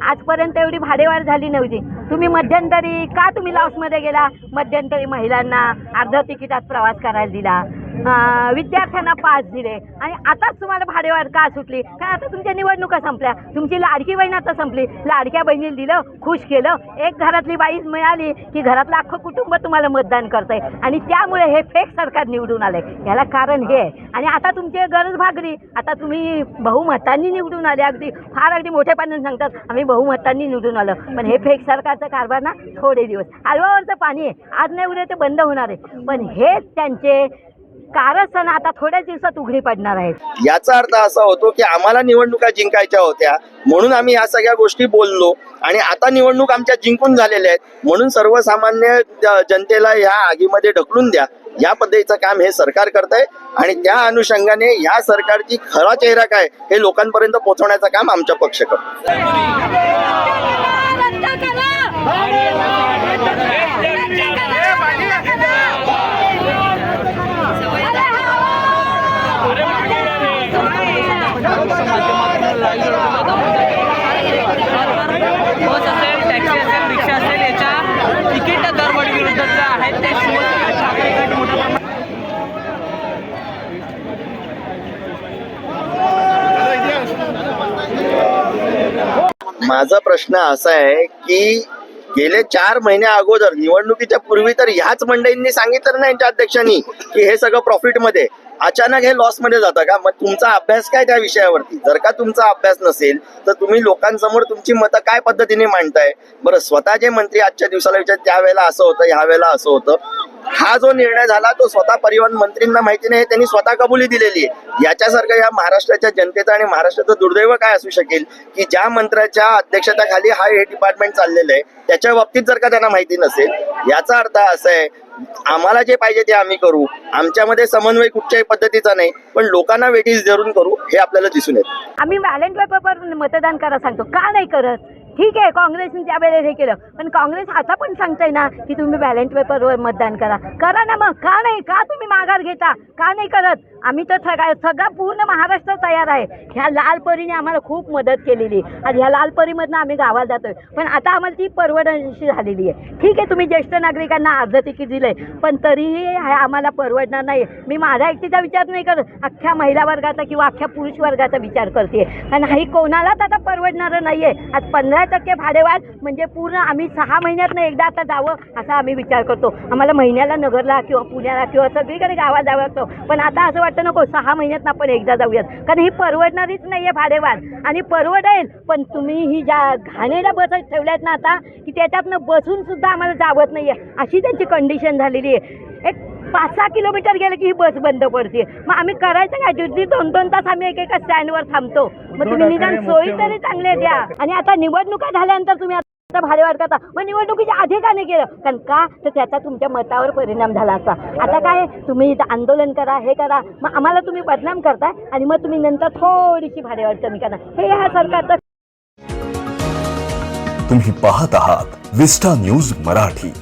आजपर्यंत एवढी भाडेवाढ झाली नव्हती. तुम्ही मध्यंतरी का तुम्ही लॉसमध्ये गेला? मध्यंतरी महिलांना अर्ध तिकिटात प्रवास करायला दिला. विद्यार्थ्यांना पास दिले. आणि आताच तुम्हाला भाडेवाढ का सुटली? कारण आता तुमच्या निवडणुका संपल्या. तुमची लाडकी बहीण आता संपली. लाडक्या बहिणीला दिलं खुश केलं. एक घरातली बाई मिळाली की घरातलं अख्खं कुटुंब तुम्हाला मतदान करतंय. आणि त्यामुळे हे फेक सरकार निवडून आलंय. याला कारण हे आहे. आणि आता तुमची गरज भागली. आता तुम्ही बहुमतांनी निवडून आले. अगदी फार अगदी मोठेपणाने सांगतात आम्ही बहुमतांनी निवडून आलो. पण हे फेक सरकारचं कारभार ना थोडे दिवस. हलवावरचं पाणी आहे. आज नाही उद्या ते बंद होणार आहे. पण हेच त्यांचे कारस्थानं आता थोड्याच दिवसात उघडी पडणार आहेत. याचा अर्थ असा होतो की आम्हाला निवडणुका जिंकायच्या होत्या म्हणून आम्ही या सगळ्या गोष्टी बोललो आणि आता निवडणूक आमच्या जिंकून झालेल्या आहेत. म्हणून सर्वसामान्य जनतेला या आगीमध्ये ढकलून द्या. या पद्धतीचं काम हे सरकार करत आहे आणि त्या अनुषंगाने या सरकारची खरा चेहरा काय हे लोकांपर्यंत पोहोचवण्याचं काम आमचा पक्ष करतो. बस असेल टॅक्सी असेल रिक्षा असेल याच्या तिकीट दरवाढी विरुद्ध जे आहेत ते ठाकरे गट मोठ्या प्रमाणात माझा प्रश्न असा आहे की गेले चार महिन्या अगोदर निवडणुकीच्या पूर्वी तर ह्याच मंडळींनी सांगितलं ना यांच्या अध्यक्षांनी की हे सगळं प्रॉफिटमध्ये. अचानक हे लॉसमध्ये जातं का? मग तुमचा अभ्यास काय त्या विषयावरती? जर का तुमचा अभ्यास नसेल तर तुम्ही लोकांसमोर तुमची मतं काय पद्धतीने मांडताय? बरं स्वतः जे मंत्री आजच्या दिवसाला विचार त्यावेळेला असं होतं ह्या वेळेला असं होतं. हा जो निर्णय झाला तो स्वतः परिवहन मंत्रींना माहिती नाही त्यांनी स्वतः कबुली दिलेली आहे. याच्यासारखं या महाराष्ट्राच्या जनतेचं आणि महाराष्ट्राचं दुर्दैव काय असू शकेल की ज्या मंत्र्याच्या अध्यक्षतेखाली हा हे डिपार्टमेंट चाललेलं आहे त्याच्या बाबतीत जर का त्यांना माहिती नसेल याचा अर्थ असा आहे आम्हाला जे पाहिजे ते आम्ही करू. आमच्यामध्ये समन्वय कुठच्याही पद्धतीचा नाही पण लोकांना वेटीस धरून करू हे आपल्याला दिसून येतं. आम्ही बॅलेट पेपर मतदान करा सांगतो. का नाही करत? ठीक आहे काँग्रेसने त्या वेळेला हे केलं पण काँग्रेस आता पण सांगताय ना की तुम्ही बॅलेट पेपरवर मतदान करा. करा ना मग. का नाही? का तुम्ही माघार घेता? का नाही करत? आम्ही तर सगळा सगळा पूर्ण महाराष्ट्र तयार आहे. ह्या लाल परीने आम्हाला खूप मदत केलेली. आणि ह्या लाल परीमधनं आम्ही गावाला जातोय. पण आता आम्हाला ती परवडण्याची झालेली आहे. ठीक आहे तुम्ही ज्येष्ठ नागरिकांना अर्ध तिकीट दिलंय पण तरीही आम्हाला परवडणार नाही. मी माझा एकटीचा विचार नाही करत. अख्ख्या महिला वर्गाचा किंवा अख्ख्या पुरुष वर्गाचा विचार करते. कारण ही कोणालाच आता परवडणारं नाही आहे आज पंधरा टक्के भाडेवाढ म्हणजे पूर्ण आम्ही सहा महिन्यातनं एकदा आता जावं असा आम्ही विचार करतो. आम्हाला महिन्याला नगरला किंवा पुण्याला किंवा सगळीकडे गावात जावं लागतो. पण आता असं वाटतं नको सहा महिन्यात आपण एकदा जाऊयात. कारण ही परवडणारीच नाहीये भाडेवाढ. आणि परवडेल पण तुम्ही ही ज्या घाणेल्या बस ठेवल्यात ना आता की त्याच्यातनं बसून सुद्धा आम्हाला जावत नाहीये. अशी त्यांची कंडिशन झालेली आहे. एक पाच सहा किलोमीटर गेलं की ही बस बंद पडते मग आम्ही करायचं काय? दीड दोन दोन तास आम्ही एकेका स्टँडवर थांबतो. मग तुम्ही निदान सोयी तरी चांगल्या द्या. आणि आता निवडणुका झाल्यानंतर तुम्ही आता भाडेवाढ करता मग निवडणुकीच्या आधी का नाही केलं? कारण का? तर त्याचा तुमच्या मतावर परिणाम झाला असा. आता काय? तुम्ही इथं आंदोलन करा हे करा. मग आम्हाला तुम्ही बदनाम करताय आणि मग तुम्ही नंतर थोडीशी भाडेवाढ कमी करा हे ह्या सरकारचं तुम्ही पाहत आहात विस्टा न्यूज मराठी.